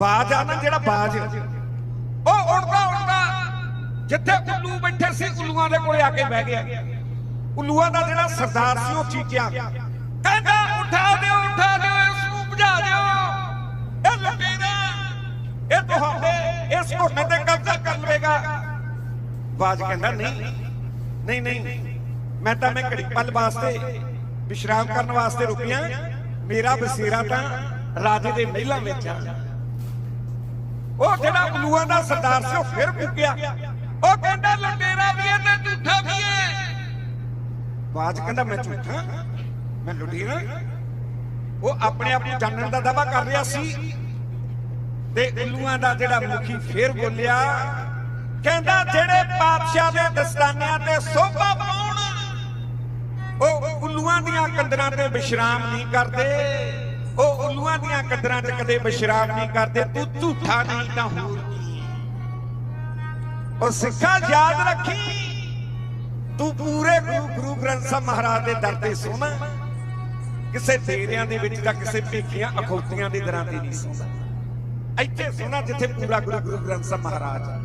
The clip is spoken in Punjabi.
ਬਾਜ ਆ ਨਾ ਜਿਹੜਾ ਬਾਜ। ਉਹ ਉੜਦਾ ਉੜਦਾ। ਜਿੱਥੇ ਉੱਲੂ ਬੈਠੇ ਸੀ, ਉੱਲੂਆਂ ਦੇ ਕੋਲੇ ਆ ਕੇ ਬਹਿ ਗਿਆ। ਉੱਲੂਆਂ ਦਾ ਜਿਹੜਾ ਸਰਦਾਰ ਸੀ, ਉਹ ਚੀਕਿਆ ਕਹਿੰਦਾ, ਉਠਾ ਦਿਓ ਉਠਾ ਦਿਓ, ਇਸ ਨੂੰ ਬੁਝਾ ਦਿਓ। ਇਹ ਲੁਟੇਰਾ ਇਹ ਤੁਹਾਡੇ, ਇਸ ਘੋਟੇ ਤੇ ਕਬਜ਼ਾ ਕਰ ਲਵੇਗਾ। ਬਾਜ ਕਹਿੰਦਾ, ਨਹੀਂ ਨਹੀਂ ਨਹੀਂ। ਮੈਂ ਤਾਂ ਮੈਂ ਘੜੀ ਪਲ ਵਾਸਤੇ ਵਿਸ਼ਰਾਮ ਕਰਨ ਵਾਸਤੇ ਰੁਕਿਆ ਮੇਰਾ ਬਸੇਰਾ ਤਾਂ ਰਾਜੇ ਦੇ ਮਹਿਲਾਂ ਵਿੱਚ ਆ। ਉਹ ਜਿਹੜਾ ਉਲੂਆਂ ਦਾ ਸਰਦਾਰ ਸੀ, ਉਹ ਫਿਰ ਫੁੱਕਿਆ। ਉਹ ਕਹਿੰਦਾ ਲੁਟੇਰਾ ਵੀ ਹੈ ਤੇ ਝੂਠਾ ਵੀ ਹੈ। ਬਾਜ ਕਹਿੰਦਾ, ਮੈਂ ਝੂਠਾ? ਮੈਂ ਲੁਟੇਰਾ ਉਹ ਆਪਣੇ ਆਪ ਨੂੰ ਜਾਣਨ ਦਾ ਦਾਵਾ ਕਰ ਰਿਹਾ ਸੀ। ਤੇ ਉੱਲੂਆਂ ਦਾ ਜਿਹੜਾ ਮੁਖੀ ਫੇਰ ਬੋਲਿਆ, ਕਹਿੰਦਾ, ਜਿਹੜੇ ਪਾਤਸ਼ਾਹ ਦੇ ਦਸਤਾਨਿਆਂ ਤੇ ਸੋਭਾ ਪਾਉਣ, ਉਹ ਉੱਲੂਆਂ ਦੀਆਂ ਕੰਦਰਾਂ ਤੇ ਵਿਸ਼ਰਾਮ ਨਹੀਂ ਕਰਦੇ। ਉੱਲੂਆਂ ਦੀਆਂ ਕੰਦਰਾਂ 'ਚ ਕਦੇ ਵਿਸ਼ਰਾਮ ਨਹੀਂ ਕਰਦੇ, ਤੂੰ ਝੂਠਾ ਨਹੀਂ ਤਾਂ ਹੋਰ ਕੀ ਉਹ ਸਿੱਖਾ ਯਾਦ ਰੱਖੀ, ਤੂੰ ਪੂਰੇ ਗੁਰੂ ਗੁਰੂ ਗ੍ਰੰਥ ਸਾਹਿਬ ਮਹਾਰਾਜ ਦੇ ਦਰ ਤੇ ਸੋਣਾ ਕਿਸੇ ਤੇਰਿਆਂ ਦੇ ਵਿੱਚ ਜਾਂ ਕਿਸੇ ਭੇਖੀਆਂ ਅਖੌਤੀਆਂ ਦੇ ਦਰਾਂ ਤੇ ਨਹੀਂ ਸੌਂਦਾ ਇੱਥੇ ਸੋਣਾ ਜਿੱਥੇ ਪੂਰਾ ਗੁਰੂ ਗੁਰੂ ਗ੍ਰੰਥ ਸਾਹਿਬ ਮਹਾਰਾਜ